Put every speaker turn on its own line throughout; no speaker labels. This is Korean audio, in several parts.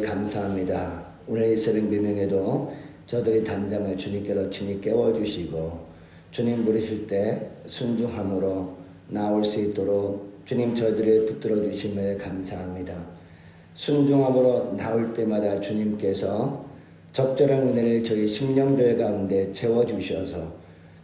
감사합니다. 오늘 이 새벽 비명에도 저들이 단잠을 주님께로 친히 깨워주시고 주님 부르실 때 순종함으로 나올 수 있도록 주님 저들을 붙들어 주심을 감사합니다. 순종함으로 나올 때마다 주님께서 적절한 은혜를 저희 심령들 가운데 채워주셔서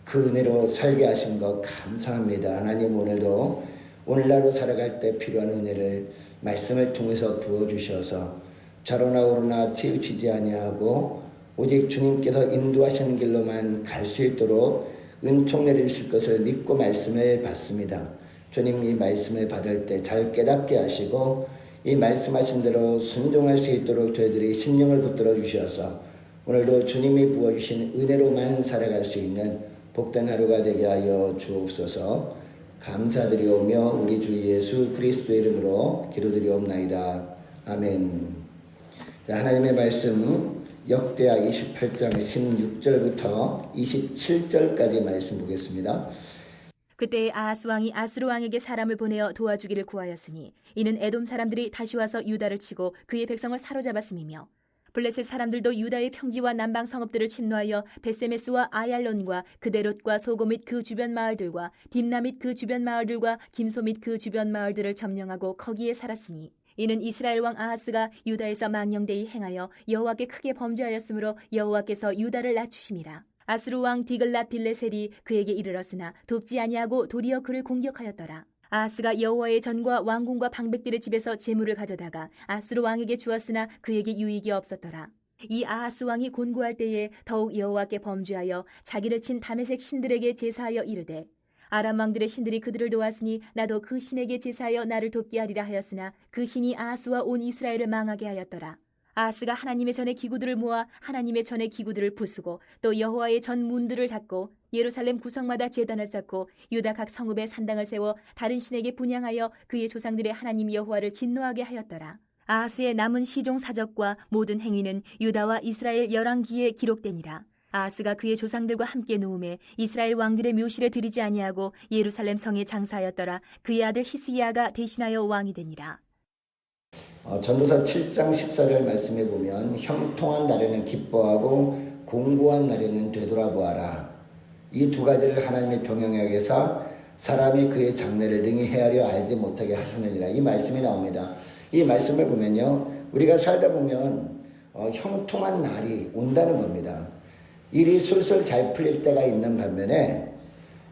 그 은혜로 살게 하신 것 감사합니다. 하나님 오늘도 오늘날로 살아갈 때 필요한 은혜를 말씀을 통해서 부어주셔서 좌로나 오르나 치우치지 아니하고 오직 주님께서 인도하시는 길로만 갈 수 있도록 은총 내리실 것을 믿고 말씀을 받습니다. 주님 이 말씀을 받을 때 잘 깨닫게 하시고 이 말씀하신 대로 순종할 수 있도록 저희들이 심령을 붙들어 주셔서 오늘도 주님이 부어주신 은혜로만 살아갈 수 있는 복된 하루가 되게 하여 주옵소서 감사드리오며 우리 주 예수 그리스도의 이름으로 기도드리옵나이다. 아멘. 자, 하나님의 말씀 역대하 28장 16절부터 27절까지 말씀 보겠습니다.
그때 아하스 왕이 아스루 왕에게 사람을 보내어 도와주기를 구하였으니 이는 에돔 사람들이 다시 와서 유다를 치고 그의 백성을 사로잡았음이며 블레셋 사람들도 유다의 평지와 남방 성읍들을 침노하여 베세메스와 아얄론과 그데롯과 소고 및 그 주변 마을들과 딥나 및 그 주변 마을들과 김소 및 그 주변 마을들을 점령하고 거기에 살았으니 이는 이스라엘 왕 아하스가 유다에서 망령되이 행하여 여호와께 크게 범죄하였으므로 여호와께서 유다를 낮추심이라 아스루 왕 디글랏 빌레셀이 그에게 이르렀으나 돕지 아니하고 도리어 그를 공격하였더라. 아하스가 여호와의 전과 왕궁과 방백들의 집에서 재물을 가져다가 아스루 왕에게 주었으나 그에게 유익이 없었더라. 이 아하스 왕이 곤고할 때에 더욱 여호와께 범죄하여 자기를 친 다메색 신들에게 제사하여 이르되 아람 왕들의 신들이 그들을 도왔으니 나도 그 신에게 제사하여 나를 돕게 하리라 하였으나 그 신이 아하스와 온 이스라엘을 망하게 하였더라. 아하스가 하나님의 전의 기구들을 모아 하나님의 전의 기구들을 부수고 또 여호와의 전 문들을 닫고 예루살렘 구성마다 제단을 쌓고 유다 각 성읍에 산당을 세워 다른 신에게 분양하여 그의 조상들의 하나님 여호와를 진노하게 하였더라. 아하스의 남은 시종 사적과 모든 행위는 유다와 이스라엘 열왕기에 기록되니라. 아하스가 그의 조상들과 함께 누움에 이스라엘 왕들의 묘실에 들이지 아니하고 예루살렘 성에 장사하였더라. 그의 아들 히스기야가 대신하여 왕이 되니라.
어, 전도서 7장 14절 말씀해 보면 형통한 날에는 기뻐하고 공고한 날에는 되돌아보아라. 이 두 가지를 하나님의 병영에게서 사람이 그의 장래를 능히 헤아려 알지 못하게 하셨느니라. 이 말씀이 나옵니다. 이 말씀을 보면요. 우리가 살다 보면 어, 형통한 날이 온다는 겁니다. 일이 술술 잘 풀릴 때가 있는 반면에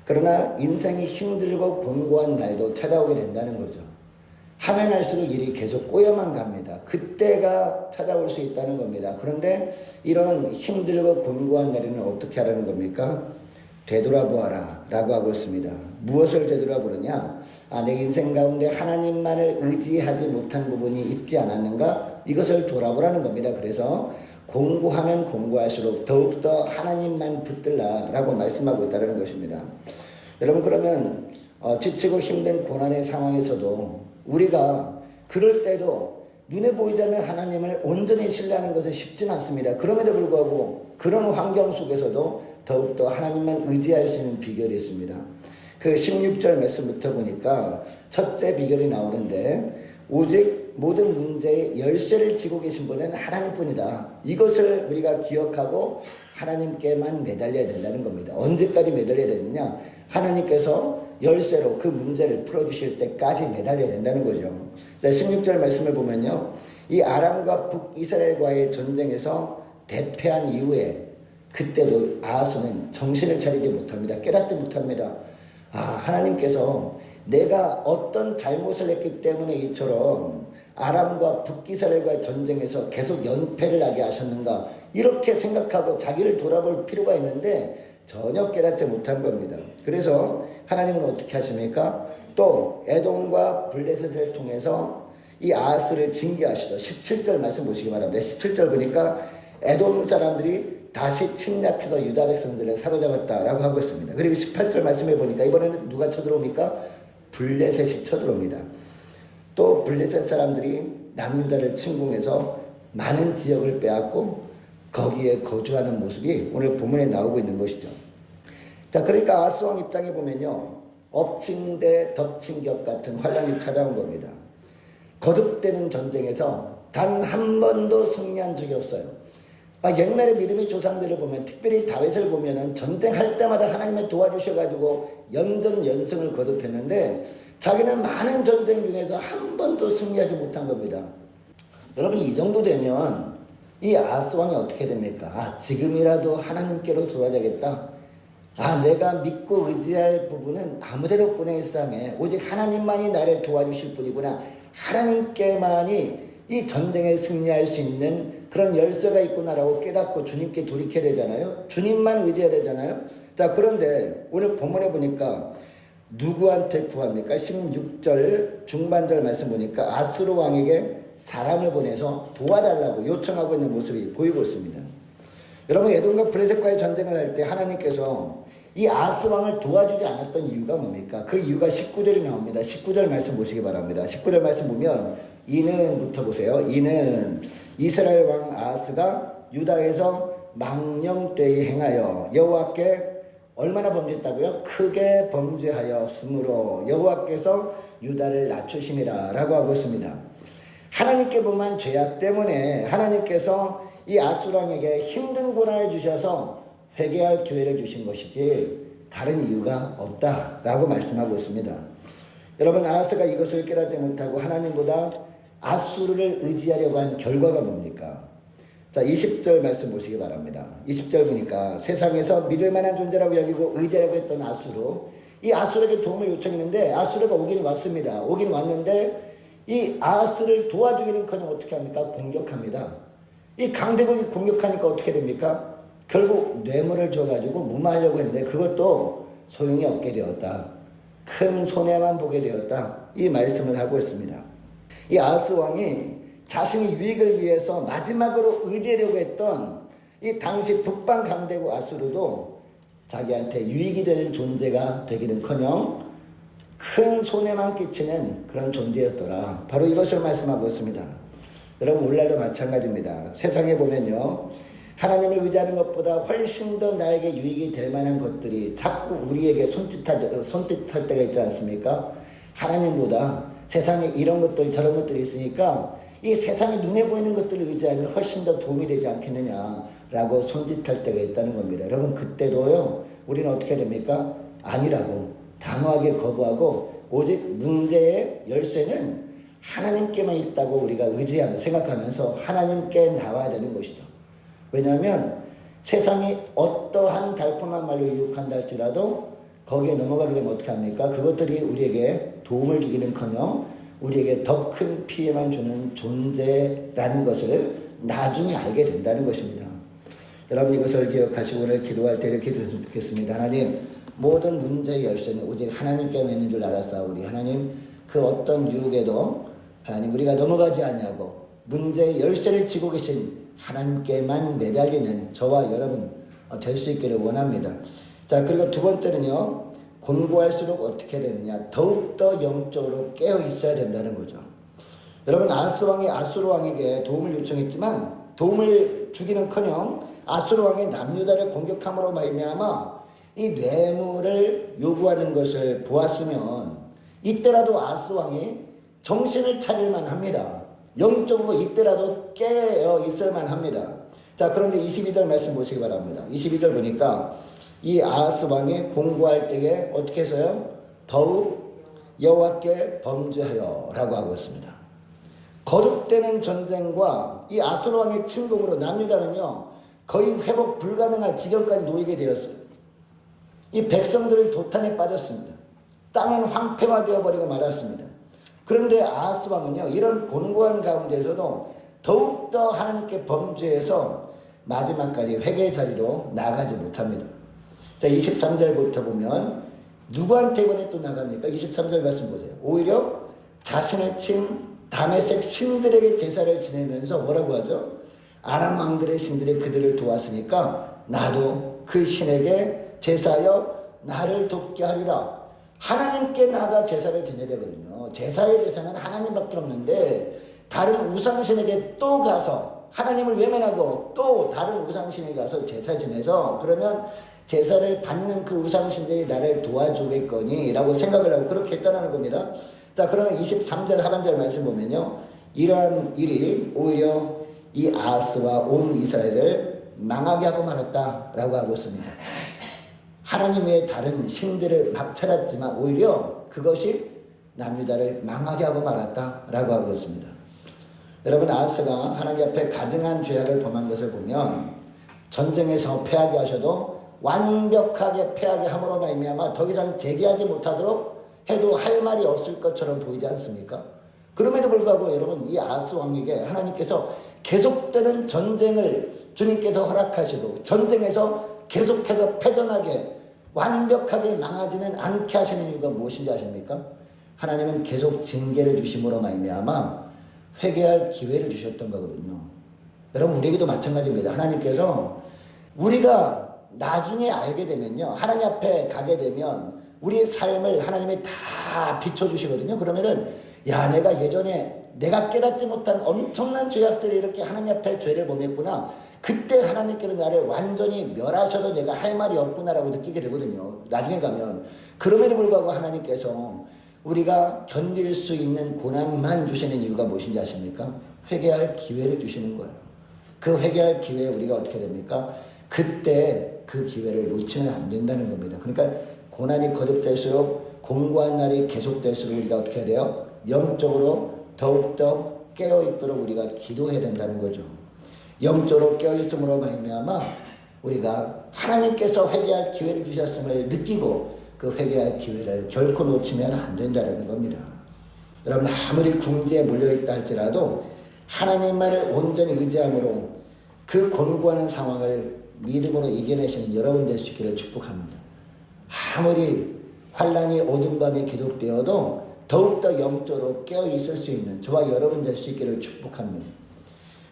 그러나 인생이 힘들고 공고한 날도 찾아오게 된다는 거죠. 하면 할수록 일이 계속 꼬여만 갑니다. 그때가 찾아올 수 있다는 겁니다. 그런데 이런 힘들고 곤고한 날에는 어떻게 하라는 겁니까? 되돌아보아라 라고 하고 있습니다. 무엇을 되돌아보느냐? 아, 내 인생 가운데 하나님만을 의지하지 못한 부분이 있지 않았는가? 이것을 돌아보라는 겁니다. 그래서 공고하면 공고할수록 더욱더 하나님만 붙들라 라고 말씀하고 있다는 것입니다. 여러분, 그러면 어, 지치고 힘든 고난의 상황에서도 우리가 그럴 때도 눈에 보이지 않는 하나님을 온전히 신뢰하는 것은 쉽지는 않습니다. 그럼에도 불구하고 그런 환경 속에서도 더욱더 하나님만 의지할 수 있는 비결이 있습니다. 그 16절 말씀부터 보니까 첫째 비결이 나오는데 오직 모든 문제의 열쇠를 쥐고 계신 분은 하나님뿐이다. 이것을 우리가 기억하고 하나님께만 매달려야 된다는 겁니다. 언제까지 매달려야 되느냐? 하나님께서 열쇠로 그 문제를 풀어주실 때까지 매달려야 된다는 거죠. 16절 말씀을 보면요. 이 아람과 북이스라엘과의 전쟁에서 대패한 이후에 그때도 아하스는 정신을 차리지 못합니다. 깨닫지 못합니다. 아, 하나님께서 내가 어떤 잘못을 했기 때문에 이처럼 아람과 북이스라엘과의 전쟁에서 계속 연패를 하게 하셨는가 이렇게 생각하고 자기를 돌아볼 필요가 있는데 전혀 깨닫지 못한 겁니다. 그래서 하나님은 어떻게 하십니까? 또 에돔과 블레셋을 통해서 이 아하스를 징계하시죠. 17절 말씀 보시기 바랍니다. 17절 보니까 에돔 사람들이 다시 침략해서 유다 백성들을 사로잡았다라고 하고 있습니다. 그리고 18절 말씀해 보니까 이번에는 누가 쳐들어옵니까? 블레셋이 쳐들어옵니다. 또 블레셋 사람들이 남유다를 침공해서 많은 지역을 빼앗고 거기에 거주하는 모습이 오늘 본문에 나오고 있는 것이죠. 자, 그러니까 아스왕 입장에 보면요. 엎친 데 덮친 격 같은 환란이 찾아온 겁니다. 거듭되는 전쟁에서 단 한 번도 승리한 적이 없어요. 아, 옛날에 믿음의 조상들을 보면 특별히 다윗을 보면은 전쟁할 때마다 하나님의 도와주셔가지고 연전 연승을 거듭했는데 자기는 많은 전쟁 중에서 한 번도 승리하지 못한 겁니다. 여러분 이 정도 되면 이 아스 왕이 어떻게 됩니까? 아 지금이라도 하나님께로 돌아가겠다. 아 내가 믿고 의지할 부분은 아무데도 없구나 이 세상에 오직 하나님만이 나를 도와주실 뿐이구나. 하나님께만이 이 전쟁에 승리할 수 있는 그런 열쇠가 있구나라고 깨닫고 주님께 돌이켜야 되잖아요. 주님만 의지해야 되잖아요. 자 그런데 오늘 본문에 보니까 누구한테 구합니까? 16절 중반절 말씀 보니까 아스로 왕에게 사람을 보내서 도와달라고 요청하고 있는 모습이 보이고 있습니다. 여러분 에돔과 블레셋과의 전쟁을 할 때 하나님께서 이 아스 왕을 도와주지 않았던 이유가 뭡니까? 그 이유가 19절이 나옵니다. 19절 말씀 보시기 바랍니다. 19절 말씀 보면 이는부터 보세요. 이는 이스라엘 왕 아스가 유다에서 망령되이 행하여 여호와께 얼마나 범죄했다고요? 크게 범죄하였으므로 여호와께서 유다를 낮추심이라 라고 하고 있습니다. 하나님께 보면 죄악 때문에 하나님께서 이 아수랑에게 힘든 고난을 주셔서 회개할 기회를 주신 것이지 다른 이유가 없다라고 말씀하고 있습니다. 여러분 아스가 이것을 깨닫지 못하고 하나님보다 아수르를 의지하려고 한 결과가 뭡니까? 자, 20절 말씀 보시기 바랍니다. 20절 보니까 세상에서 믿을 만한 존재라고 여기고 의지하려고 했던 아수르. 이 아수르에게 도움을 요청했는데 아수르가 오긴 왔습니다. 오긴 왔는데 이 아스를 도와주기는 커녕 어떻게 합니까? 공격합니다. 이 강대국이 공격하니까 어떻게 됩니까? 결국 뇌물을 줘가지고 무마하려고 했는데 그것도 소용이 없게 되었다. 큰 손해만 보게 되었다. 이 말씀을 하고 있습니다. 이 아스 왕이 자신의 유익을 위해서 마지막으로 의지하려고 했던 이 당시 북방 강대국 아수르도 자기한테 유익이 되는 존재가 되기는커녕 큰 손해만 끼치는 그런 존재였더라. 바로 이것을 말씀하고 있습니다. 여러분 오늘날도 마찬가지입니다. 세상에 보면요. 하나님을 의지하는 것보다 훨씬 더 나에게 유익이 될 만한 것들이 자꾸 우리에게 손짓하, 손짓할 때가 있지 않습니까? 하나님보다 세상에 이런 것들 저런 것들이 있으니까 이 세상에 눈에 보이는 것들을 의지하면 훨씬 더 도움이 되지 않겠느냐라고 손짓할 때가 있다는 겁니다. 여러분 그때도요 우리는 어떻게 됩니까? 아니라고 단호하게 거부하고 오직 문제의 열쇠는 하나님께만 있다고 우리가 의지하며 생각하면서 하나님께 나와야 되는 것이죠. 왜냐하면 세상이 어떠한 달콤한 말로 유혹한다 할지라도 거기에 넘어가게 되면 어떻게 합니까? 그것들이 우리에게 도움을 주기는커녕 우리에게 더 큰 피해만 주는 존재라는 것을 나중에 알게 된다는 것입니다. 여러분 이것을 기억하시고 오늘 기도할 때 이렇게 드렸으면 좋겠습니다. 하나님 모든 문제의 열쇠는 오직 하나님께 있는 줄 알았사오니 하나님 그 어떤 유혹에도 하나님 우리가 넘어가지 않냐고 문제의 열쇠를 쥐고 계신 하나님께만 매달리는 저와 여러분 될 수 있기를 원합니다. 자 그리고 두 번째는요 공부할수록 어떻게 되느냐 더욱더 영적으로 깨어 있어야 된다는 거죠. 여러분 아스 왕이 아수르 왕에게 도움을 요청했지만 도움을 주기는커녕 왕이 남유다를 공격함으로 말미암아 이 뇌물을 요구하는 것을 보았으면 이때라도 아스 왕이 정신을 차릴만 합니다. 영적으로 이때라도 깨어 있을만 합니다. 자 그런데 22절 말씀 보시기 바랍니다. 22절 보니까 이 아하스 왕이 공부할 때에 어떻게 해서요? 더욱 여호와께 범죄하여라고 하고 있습니다. 거듭되는 전쟁과 이 아스로 왕의 침공으로 남유다는요 거의 회복 불가능할 지경까지 놓이게 되었어요. 이 백성들은 도탄에 빠졌습니다. 땅은 황폐화되어 버리고 말았습니다. 그런데 아하스 왕은요 이런 곤고한 가운데서도 더욱더 하나님께 범죄해서 마지막까지 회개의 자리로 나가지 못합니다. 자, 23절부터 보면 누구한테 이번에 또 나갑니까? 23절 말씀 보세요. 오히려 자신을 친 다메섹 신들에게 제사를 지내면서 뭐라고 하죠? 아람 왕들의 신들이 그들을 도왔으니까 나도 그 신에게 제사여 나를 돕게 하리라. 하나님께 나가 제사를 지내야 되거든요. 제사의 대상은 하나님밖에 없는데 다른 우상신에게 또 가서 하나님을 외면하고 또 다른 우상신에게 가서 제사 지내서 그러면 제사를 받는 그 우상신들이 나를 도와주겠거니 라고 생각을 하고 그렇게 했다는 겁니다. 자, 그러면 23절 하반절 말씀 보면요. 이러한 일이 오히려 이 아하스와 온 이스라엘을 망하게 하고 말았다 라고 하고 있습니다. 하나님 외에 다른 신들을 막 찾았지만 오히려 그것이 남유다를 망하게 하고 말았다 라고 하고 있습니다. 여러분 아하스가 하나님 앞에 가증한 죄악을 범한 것을 보면 전쟁에서 패하게 하셔도 완벽하게 패하게 함으로 말미암아 더 이상 재기하지 못하도록 해도 할 말이 없을 것처럼 보이지 않습니까? 그럼에도 불구하고 여러분 이 아하스 왕에게 하나님께서 계속되는 전쟁을 주님께서 허락하시고 전쟁에서 계속해서 패전하게 완벽하게 망하지는 않게 하시는 이유가 무엇인지 아십니까? 하나님은 계속 징계를 주심으로 말미암아 회개할 기회를 주셨던 거거든요. 여러분 우리에게도 마찬가지입니다. 하나님께서 우리가 나중에 알게 되면요. 하나님 앞에 가게 되면 우리의 삶을 하나님이 다 비춰주시거든요. 그러면은 야 내가 예전에 내가 깨닫지 못한 엄청난 죄악들이 이렇게 하나님 앞에 죄를 범했구나. 그때 하나님께서 나를 완전히 멸하셔도 내가 할 말이 없구나라고 느끼게 되거든요. 나중에 가면 그럼에도 불구하고 하나님께서 우리가 견딜 수 있는 고난만 주시는 이유가 무엇인지 아십니까? 회개할 기회를 주시는 거예요. 그 회개할 기회에 우리가 어떻게 됩니까? 그때 그 기회를 놓치면 안 된다는 겁니다. 그러니까 고난이 거듭될수록 공고한 날이 계속될수록 우리가 어떻게 해야 돼요? 영적으로 더욱더 깨어있도록 우리가 기도해야 된다는 거죠. 영적으로 깨어있음으로 말미암아 우리가 하나님께서 회개할 기회를 주셨음을 느끼고 그 회개할 기회를 결코 놓치면 안 된다는 겁니다. 여러분 아무리 궁지에 몰려있다 할지라도 하나님만을 온전히 의지함으로 그 곤고한 상황을 믿음으로 이겨내시는 여러분 있기를 축복합니다. 아무리 환란이 어두운 밤이 계속되어도 더욱더 영적으로 깨어 있을 수 있는 저와 여러분 될 수 있기를 축복합니다.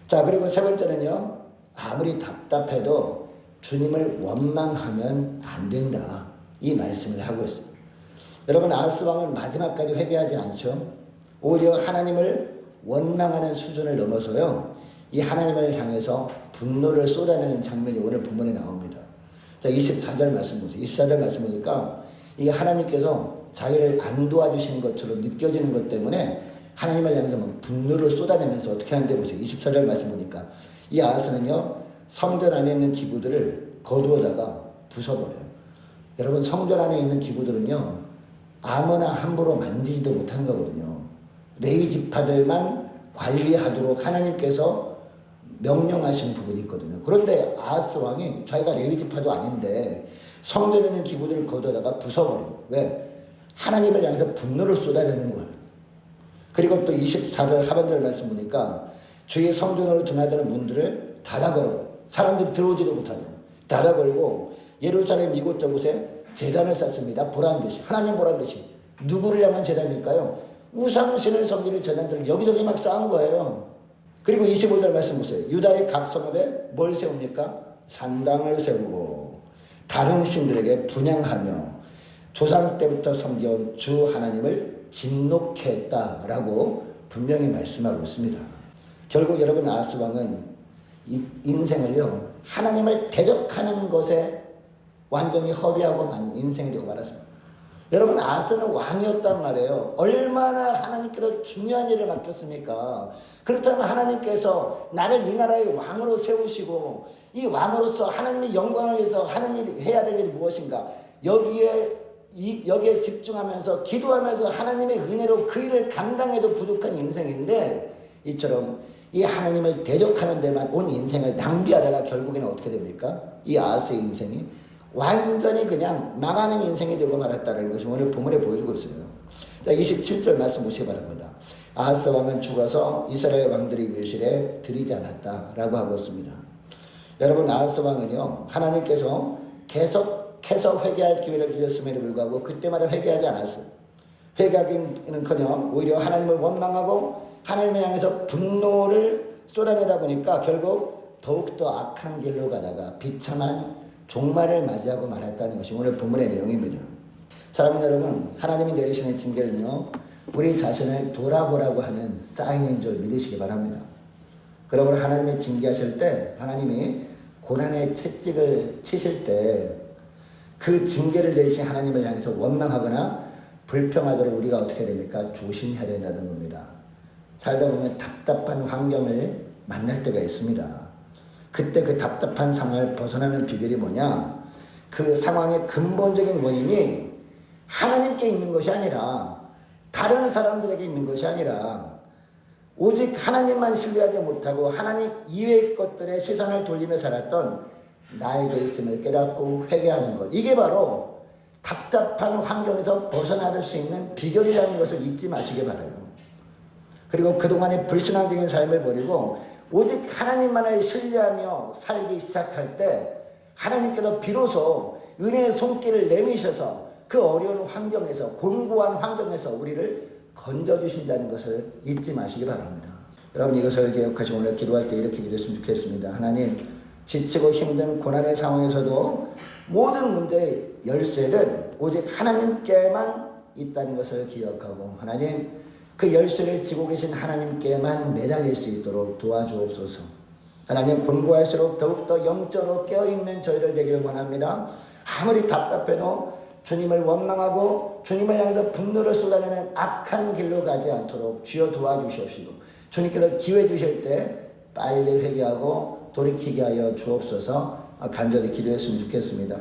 자 그리고 세 번째는요 아무리 답답해도 주님을 원망하면 안 된다 이 말씀을 하고 있습니다. 여러분 아스 왕은 마지막까지 회개하지 않죠. 오히려 하나님을 원망하는 수준을 넘어서요. 이 하나님을 향해서 분노를 쏟아내는 장면이 오늘 본문에 나옵니다. 자, 24절 말씀 보세요. 24절 말씀 보니까 이 하나님께서 자기를 안 도와주시는 것처럼 느껴지는 것 때문에 하나님을 향해서 막 분노를 쏟아내면서 어떻게 하는지 보세요. 24절 말씀 보니까 이 아하스는요 성전 안에 있는 기구들을 거두어다가 부숴버려요. 여러분 성전 안에 있는 기구들은요 아무나 함부로 만지지도 못하는 거거든요. 레위 지파들만 관리하도록 하나님께서 명령하신 부분이 있거든요. 그런데 아하스 왕이 자기가 레위 지파도 아닌데 성전에 있는 기구들을 거두다가 부숴버려요. 왜? 하나님을 향해서 분노를 쏟아내는 거예요. 그리고 또 24절 하반절 말씀 보니까 주의 성전으로 드나드는 문들을 닫아 걸고 사람들이 들어오지도 못하도록 닫아 걸고 예루살렘 이곳저곳에 재단을 쌓습니다. 보란 듯이 하나님 보란 듯이 누구를 향한 재단일까요? 우상신을 섬기는 재단들을 여기저기 막 쌓은 거예요. 그리고 25절 말씀 보세요. 유다의 각 성읍에 뭘 세웁니까? 산당을 세우고 다른 신들에게 분양하며 조상 때부터 섬겨온 주 하나님을 진노케 했다라고 분명히 말씀하고 있습니다. 결국 여러분 아하스 왕은 이 인생을요 하나님을 대적하는 것에 완전히 허비하고 만 인생이 되고 말았습니다. 여러분 아하스는 왕이었단 말이에요. 얼마나 하나님께서 중요한 일을 맡겼습니까? 그렇다면 하나님께서 나를 이 나라의 왕으로 세우시고 이 왕으로서 하나님의 영광을 위해서 하는 해야 될 일이 무엇인가? 여기에 이, 여기에 집중하면서 기도하면서 하나님의 은혜로 그 일을 감당해도 부족한 인생인데 이처럼 이 하나님을 대적하는 데만 온 인생을 낭비하다가 결국에는 어떻게 됩니까? 이 아하스의 인생이 완전히 그냥 망하는 인생이 되고 말았다는 것이 오늘 본문에 보여주고 있어요. 27절 말씀 보시기 바랍니다. 아하스 왕은 죽어서 이스라엘 왕들이 묘실에 들이지 않았다 라고 하고 있습니다. 여러분 아하스 왕은요 하나님께서 계속해서 회개할 기회를 주셨음에도 불구하고 그때마다 회개하지 않았어요. 회개하기는 커녕 오히려 하나님을 원망하고 하나님을 향해서 분노를 쏟아내다 보니까 결국 더욱더 악한 길로 가다가 비참한 종말을 맞이하고 말았다는 것이 오늘 본문의 내용입니다. 사랑하는 여러분, 하나님이 내리시는 징계는요, 우리 자신을 돌아보라고 하는 사인인 줄 믿으시기 바랍니다. 그러므로 하나님이 징계하실 때, 하나님이 고난의 채찍을 치실 때, 그 징계를 내리신 하나님을 향해서 원망하거나 불평하도록 우리가 어떻게 됩니까? 조심해야 된다는 겁니다. 살다 보면 답답한 환경을 만날 때가 있습니다. 그때 그 답답한 상황을 벗어나는 비결이 뭐냐? 그 상황의 근본적인 원인이 하나님께 있는 것이 아니라 다른 사람들에게 있는 것이 아니라 오직 하나님만 신뢰하지 못하고 하나님 이외의 것들에 세상을 돌리며 살았던 나에게 있음을 깨닫고 회개하는 것. 이게 바로 답답한 환경에서 벗어날 수 있는 비결이라는 것을 잊지 마시기 바라요. 그리고 그동안의 불신앙적인 삶을 버리고 오직 하나님만을 신뢰하며 살기 시작할 때 하나님께서 비로소 은혜의 손길을 내미셔서 그 어려운 환경에서 곤고한 환경에서 우리를 건져주신다는 것을 잊지 마시기 바랍니다. 여러분 이것을 기억하시고 오늘 기도할 때 이렇게 기도했으면 좋겠습니다. 하나님 지치고 힘든 고난의 상황에서도 모든 문제의 열쇠는 오직 하나님께만 있다는 것을 기억하고 하나님 그 열쇠를 쥐고 계신 하나님께만 매달릴 수 있도록 도와주옵소서. 하나님 공부할수록 더욱더 영적으로 깨어있는 저희를 되기를 원합니다. 아무리 답답해도 주님을 원망하고 주님을 향해서 분노를 쏟아내는 악한 길로 가지 않도록 주여 도와주시옵시고 주님께서 기회 주실 때 빨리 회개하고 돌이키게 하여 주옵소서 간절히 기도했으면 좋겠습니다.